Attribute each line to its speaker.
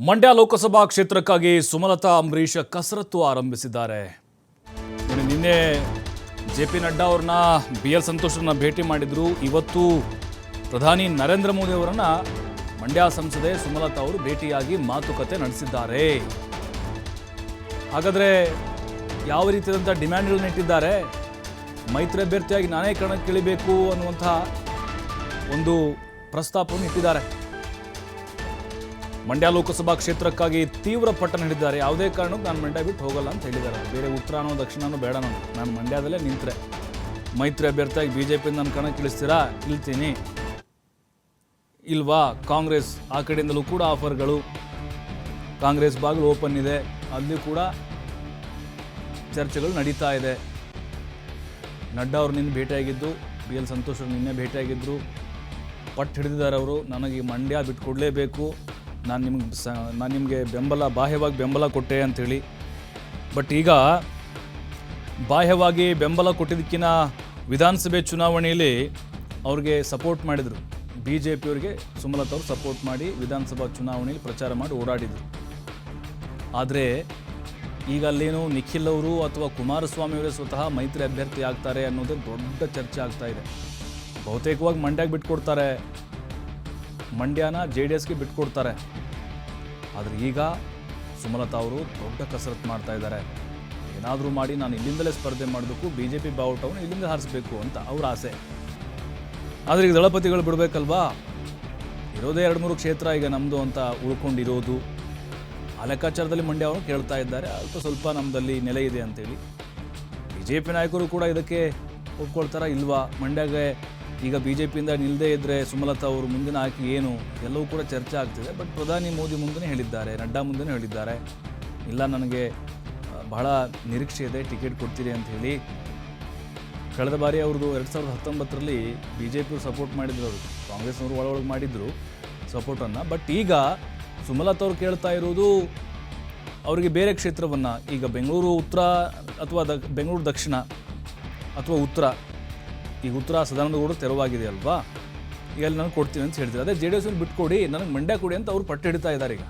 Speaker 1: ಮಂಡ್ಯ ಲೋಕಸಭಾ ಕ್ಷೇತ್ರಕ್ಕಾಗಿ ಸುಮಲತಾ, ಅಂಬರೀಷ್ ಕಸರತ್ತು ಆರಂಭಿಸಿದ್ದಾರೆ. ನಿನ್ನೆ ಜೆ ಪಿ ನಡ್ಡಾ ಅವ್ರನ್ನ ಬಿ ಎಲ್ ಸಂತೋಷರನ್ನ ಭೇಟಿ ಮಾಡಿದ್ರು. ಇವತ್ತು ಪ್ರಧಾನಿ ನರೇಂದ್ರ ಮೋದಿ ಅವರನ್ನ ಮಂಡ್ಯ ಸಂಸದೆ ಸುಮಲತಾ ಅವರು ಭೇಟಿಯಾಗಿ ಮಾತುಕತೆ ನಡೆಸಿದ್ದಾರೆ. ಹಾಗಾದ್ರೆ ಯಾವ ರೀತಿಯಾದಂಥ ಡಿಮ್ಯಾಂಡ್ಗಳನ್ನ ಇಟ್ಟಿದ್ದಾರೆ? ಮೈತ್ರಿ ಅಭ್ಯರ್ಥಿಯಾಗಿ ನಾನೇ ಕಣಕ್ಕಿಳಿಬೇಕು ಅನ್ನುವಂಥ ಒಂದು ಪ್ರಸ್ತಾಪವನ್ನು ಇಟ್ಟಿದ್ದಾರೆ. ಮಂಡ್ಯ ಲೋಕಸಭಾ ಕ್ಷೇತ್ರಕ್ಕಾಗಿ ತೀವ್ರ ಪಟ್ಟಣ ಹಿಡಿದ್ದಾರೆ ಯಾವುದೇ ಕಾರಣಕ್ಕೂ ನಾನು ಮಂಡ್ಯ ಬಿಟ್ಟು ಹೋಗಲ್ಲ ಅಂತ ಹೇಳಿದ್ದಾರೆ. ಬೇರೆ ಉತ್ತರಾನೋ ದಕ್ಷಿಣನೋ ಬೇಡ ನಾನು. ನಾನು ಮಂಡ್ಯದಲ್ಲೇ ನಿಂತರೆ. ಮೈತ್ರಿ ಅಭ್ಯರ್ಥಿಯಾಗಿ ಬಿ ಜೆ ಪಿಯಿಂದ ನನ್ನ ಕಣಕ್ಕೆ ಇಳಿಸ್ತೀರಾ ಇಳ್ತೀನಿ ಇಲ್ವಾ? ಕಾಂಗ್ರೆಸ್ ಆ ಕಡೆಯಿಂದಲೂ ಕೂಡ ಆಫರ್ಗಳು. ಕಾಂಗ್ರೆಸ್ ಬಾಗಿಲು ಓಪನ್ ಇದೆ. ಅಲ್ಲಿ ಕೂಡ ಚರ್ಚೆಗಳು ನಡೀತಾ ಇದೆ. ನಡ್ಡಾ ಅವರು ನಿನ್ನೆ ಭೇಟಿಯಾಗಿದ್ದು, ಬಿ ಎಲ್ ಸಂತೋಷ್ ಅವರು ನಿನ್ನೆ ಭೇಟಿಯಾಗಿದ್ದರು ಪಟ್ಟು ಹಿಡಿದಿದ್ದಾರೆ ಅವರು. ನನಗೆ ಮಂಡ್ಯ ಬಿಟ್ಕೊಡ್ಲೇಬೇಕು. ನಾನು ನಿಮ್ಗೆ ಸ, ನಾನು ನಿಮಗೆ ಬೆಂಬಲ, ಬಾಹ್ಯವಾಗಿ ಬೆಂಬಲ ಕೊಟ್ಟೆ ಅಂಥೇಳಿ ಬಟ್ ಈಗ ಬಾಹ್ಯವಾಗಿ ಬೆಂಬಲ ಕೊಟ್ಟಿದ್ದಕ್ಕಿಂತ ವಿಧಾನಸಭೆ ಚುನಾವಣೆಯಲ್ಲಿ ಅವ್ರಿಗೆ ಸಪೋರ್ಟ್ ಮಾಡಿದರು. ಬಿ ಜೆ ಪಿಯವರಿಗೆ ಸುಮಲತಾ ಅವರು ಸಪೋರ್ಟ್ ಮಾಡಿ ವಿಧಾನಸಭಾ ಚುನಾವಣೆಯಲ್ಲಿ ಪ್ರಚಾರ ಮಾಡಿ ಓಡಾಡಿದರು. ಆದರೆ ಈಗ ಅಲ್ಲೇನು ನಿಖಿಲ್ ಅವರು ಅಥವಾ ಕುಮಾರಸ್ವಾಮಿ ಅವರೇ ಸ್ವತಃ ಮೈತ್ರಿ ಅಭ್ಯರ್ಥಿ ಆಗ್ತಾರೆ ಅನ್ನೋದೇ ದೊಡ್ಡ ಚರ್ಚೆ ಆಗ್ತಾ ಇದೆ. ಬಹುತೇಕವಾಗಿ ಮಂಡ್ಯಕ್ಕೆ ಬಿಟ್ಕೊಡ್ತಾರೆ. ಮಂಡ್ಯನ ಜೆ ಡಿ ಎಸ್ಗೆ ಬಿಟ್ಕೊಡ್ತಾರೆ. ಆದರೆ ಈಗ ಸುಮಲತಾ ಅವರು ದೊಡ್ಡ ಕಸರತ್ತು ಮಾಡ್ತಾ ಇದ್ದಾರೆ. ಏನಾದರೂ ಮಾಡಿ ನಾನು ಇಲ್ಲಿಂದಲೇ ಸ್ಪರ್ಧೆ ಮಾಡಬೇಕು ಬಿ ಜೆ ಪಿ ಬಾವುಟವನ್ನು ಇಲ್ಲಿಂದ ಹಾರಿಸ್ಬೇಕು ಅಂತ ಅವ್ರ ಆಸೆ. ಆದರೆ ಈಗ ದಳಪತಿಗಳು ಬಿಡಬೇಕಲ್ವಾ? ಇರೋದೇ ಎರಡು ಮೂರು ಕ್ಷೇತ್ರ ಈಗ ನಮ್ಮದು ಅಂತ ಉಳ್ಕೊಂಡಿರೋದು. ಆ ಲೆಕ್ಕಾಚಾರದಲ್ಲಿ ಮಂಡ್ಯ ಅವರು ಕೇಳ್ತಾ ಇದ್ದಾರೆ. ಅಲ್ಪ ಸ್ವಲ್ಪ ನಮ್ಮದಲ್ಲಿ ನೆಲೆ ಇದೆ ಅಂತೇಳಿ. ಬಿ ಜೆ ಪಿ ನಾಯಕರು ಕೂಡ ಇದಕ್ಕೆ ಒಪ್ಕೊಳ್ತಾರಾ ಇಲ್ವಾ? ಮಂಡ್ಯಗೆ ಈಗ ಬಿ ಜೆ ಪಿಯಿಂದ ನಿಲ್ಲದೆ ಇದ್ದರೆ ಸುಮಲತಾ ಅವರು ಮುಂದಿನ ಆಯ್ಕೆ ಏನು? ಎಲ್ಲವೂ ಕೂಡ ಚರ್ಚೆ ಆಗ್ತಿದೆ. ಬಟ್ ಪ್ರಧಾನಿ ಮೋದಿ ಮುಂದೆ ಹೇಳಿದ್ದಾರೆ, ನಡ್ಡಾ ಮುಂದೆ ಹೇಳಿದ್ದಾರೆ. ಇಲ್ಲ, ನನಗೆ ಬಹಳ ನಿರೀಕ್ಷೆ ಇದೆ, ಟಿಕೆಟ್ ಕೊಡ್ತೀರಿ ಅಂತ ಹೇಳಿ. ಕಳೆದ ಬಾರಿ ಅವ್ರದ್ದು ಎರಡು ಸಾವಿರದ ಹತ್ತೊಂಬತ್ತರಲ್ಲಿ ಬಿ ಜೆ ಪಿಯವ್ರು ಸಪೋರ್ಟ್ ಮಾಡಿದ್ರು ಅವರು. ಕಾಂಗ್ರೆಸ್ನವರು ಒಳಗೊಳಗೆ ಮಾಡಿದ್ರು ಸಪೋರ್ಟನ್ನು ಬಟ್ ಈಗ ಸುಮಲತಾ ಅವರು ಕೇಳ್ತಾ ಇರೋದು ಅವರಿಗೆ ಬೇರೆ ಕ್ಷೇತ್ರವನ್ನು. ಈಗ ಬೆಂಗಳೂರು ಉತ್ತರ ಅಥವಾ ದ, ಬೆಂಗಳೂರು ದಕ್ಷಿಣ ಅಥವಾ ಉತ್ತರ. ಈಗ ಉತ್ತರ ಸದಾನಂದಗೌಡರು ತೆರವಾಗಿದೆ ಅಲ್ವಾ? ಈಗ ಅಲ್ಲಿ ನಾನು ಕೊಡ್ತೀನಿ ಅಂತ ಹೇಳ್ತೀವಿ ಅದೇ ಜೆ ಡಿ ಎಸ್ ಬಿಟ್ಕೊಡಿ, ನನಗೆ ಮಂಡ್ಯ ಕೊಡಿ ಅಂತ ಅವ್ರು ಪಟ್ಟು ಹಿಡಿತಾ ಇದ್ದಾರೆ ಈಗ.